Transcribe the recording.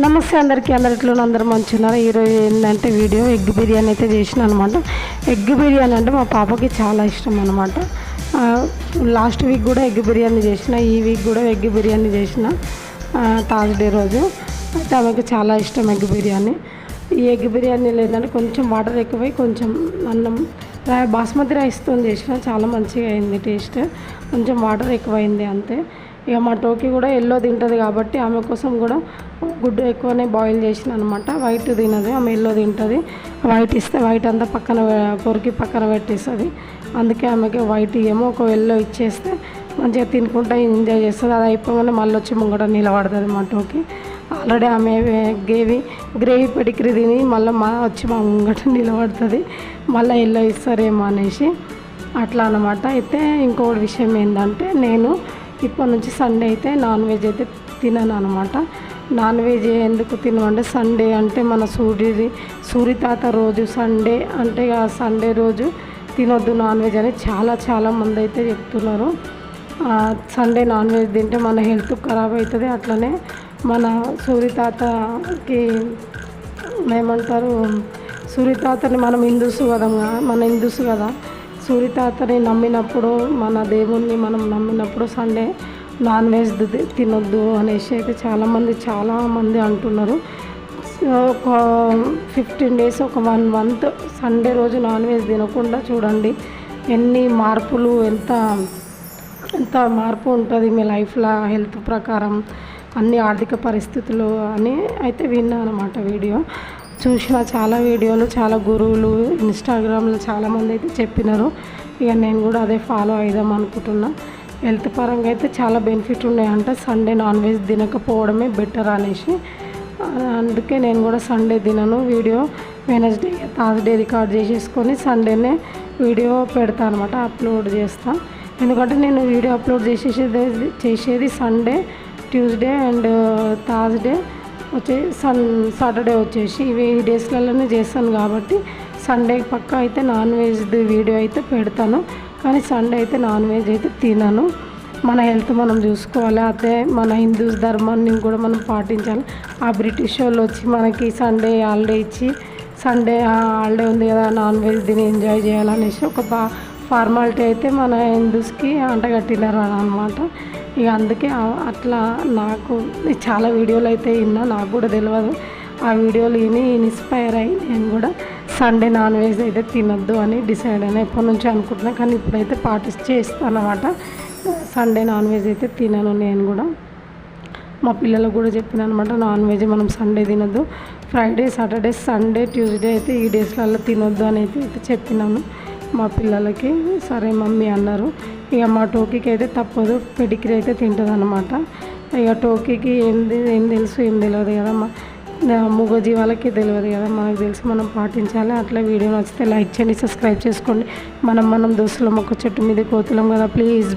నమస్తే అందరికీ అందరిట్లో అందరూ మంచున్నారు? ఈరోజు ఏంటంటే వీడియో ఎగ్ బిర్యానీ అయితే చేసిన అనమాట ఎగ్ బిర్యానీ అంటే మా పాపకి చాలా ఇష్టం అనమాట లాస్ట్ వీక్ కూడా ఎగ్ బిర్యానీ చేసిన ఈ వీక్ కూడా ఎగ్ బిర్యానీ చేసిన థర్స్డే రోజు. అయితే ఆమెకు చాలా ఇష్టం ఎగ్ బిర్యానీ. ఈ ఎగ్ బిర్యానీ లేదంటే కొంచెం వాటర్ ఎక్కువై కొంచెం అన్నం బాస్మతి రైస్తో చేసిన చాలా మంచిగా అయింది టేస్ట్. కొంచెం వాటర్ ఎక్కువైంది అంతే. ఇక మా టోకి కూడా ఎల్లో తింటుంది కాబట్టి ఆమె కోసం కూడా గుడ్డు ఎక్కువనే బాయిల్ చేసిన అనమాట వైట్ తినదు ఆమె ఎల్లో తింటుంది. వైట్ ఇస్తే వైట్ అంతా పక్కన కొరికి పక్కన పెట్టేస్తుంది. అందుకే ఆమెకి వైట్ ఏమో ఒక ఎల్లో ఇచ్చేస్తే మంచిగా తినుకుంటా ఎంజాయ్ చేస్తుంది. అది అయిపోగానే మళ్ళీ వచ్చి ముంగట నిలబడుతుంది మా టోకి ఆల్రెడీ ఆమె గ్రేవీ గ్రేవీ పెడిక్రీ తిని మళ్ళీ మా వచ్చి మా ముంగట నిలబడుతుంది. మళ్ళీ ఎల్లో ఇస్తారేమో అనేసి అట్లా అనమాట. అయితే ఇంకొకటి విషయం ఏంటంటే నేను ఇప్పటి నుంచి సండే అయితే నాన్ వెజ్ అయితే తినను అనమాట నాన్ వెజ్ ఎందుకు తినమంటే సండే అంటే మన సూర్యుడి సూర్యతాత రోజు సండే అంటే ఆ సండే రోజు తినొద్దు నాన్ వెజ్ అని చాలా చాలా మంది అయితే చెప్తున్నారు. సండే నాన్ వెజ్ తింటే మన హెల్త్ ఖరాబ్ అవుతుంది అట్లనే మన సూర్యతాతకి ఏమంటారు? సూర్యతాతని మనం హిందూస్ కదా మన హిందూస్ కదా. సూర్యతాతని నమ్మినప్పుడు మన దేవుణ్ణి మనం నమ్మినప్పుడు సండే నాన్ వెజ్ తినొద్దు అనేసి అయితే చాలామంది చాలామంది అంటున్నారు. ఒక ఫిఫ్టీన్ డేస్ ఒక వన్ మంత్ సండే రోజు నాన్ వెజ్ తినకుండా చూడండి. ఎన్ని మార్పులు ఎంత ఎంత మార్పు ఉంటుంది మీ లైఫ్లో హెల్త్ ప్రకారం అన్ని ఆర్థిక పరిస్థితులు అని అయితే విన్నాను అనమాట వీడియో. చూసిన చాలా వీడియోలు చాలా గురువులు ఇన్స్టాగ్రామ్లో చాలామంది అయితే చెప్పినారు. ఇక నేను కూడా అదే ఫాలో అవుదాం అనుకుంటున్నాను హెల్త్ పరంగా అయితే చాలా బెనిఫిట్ ఉన్నాయంట. సండే నాన్ వెజ్ తినకపోవడమే బెటర్ అనేసి. అందుకే నేను కూడా సండే తినను. వీడియో వెనస్డే థర్స్డే రికార్డ్ చేసేసుకొని సండేనే వీడియో పెడతా అనమాట అప్లోడ్ చేస్తా. ఎందుకంటే నేను వీడియో అప్లోడ్ చేసేది చేసేది సండే ట్యూస్డే అండ్ థర్స్డే వచ్చే సన్ సాటర్డే వచ్చేసి ఇవి డేస్లలోనే చేస్తాను కాబట్టి సండే పక్క అయితే నాన్ వెజ్ది వీడియో అయితే పెడతాను. కానీ సండే అయితే నాన్ వెజ్ అయితే తినను. మన హెల్త్ మనం చూసుకోవాలి. అదే మన హిందూస్ ధర్మాన్ని కూడా మనం పాటించాలి. ఆ బ్రిటిష్ వాళ్ళు వచ్చి మనకి సండే హాలిడే ఇచ్చి సండే హాలిడే ఉంది కదా నాన్ వెజ్ తిని ఎంజాయ్ చేయాలనేసి ఒక ఫార్మాలిటీ అయితే మన హిందూస్కి అంటగట్టినారు అనమాట ఇక అందుకే అట్లా నాకు చాలా వీడియోలు అయితే విన్నా నాకు కూడా తెలియదు ఆ వీడియోలు విని ఇన్స్పైర్ అయ్యి నేను కూడా సండే నాన్ వెజ్ అయితే తినొద్దు అని డిసైడ్ అయినా ఎప్పటి నుంచి అనుకుంటున్నా. కానీ ఇప్పుడైతే పాటిస్ చేస్తాను అనమాట సండే నాన్ వెజ్ అయితే తినను నేను కూడా. మా పిల్లలకు కూడా చెప్పిన అనమాట నాన్ వెజ్ మనం సండే తినొద్దు. ఫ్రైడే సాటర్డే సండే ట్యూస్డే అయితే ఈ డేస్లలో తినొద్దు అని అయితే చెప్పినాను. మా పిల్లలకి సరే మమ్మీ అన్నారు. ఇక మా టోకీకి అయితే తప్పదు పెడికిరి అయితే తింటుంది అనమాట ఇక టోకీకి ఏం ఏం తెలుసు ఏం తెలియదు కదా మా మూగ జీవాలకి తెలియదు కదా మనకు తెలిసి మనం పాటించాలి. అట్లా వీడియో నచ్చితే లైక్ చేయండి సబ్స్క్రైబ్ చేసుకోండి. మనం మనం దోస్తులం ఒక చెట్టు మీద కోతులం కదా ప్లీజ్.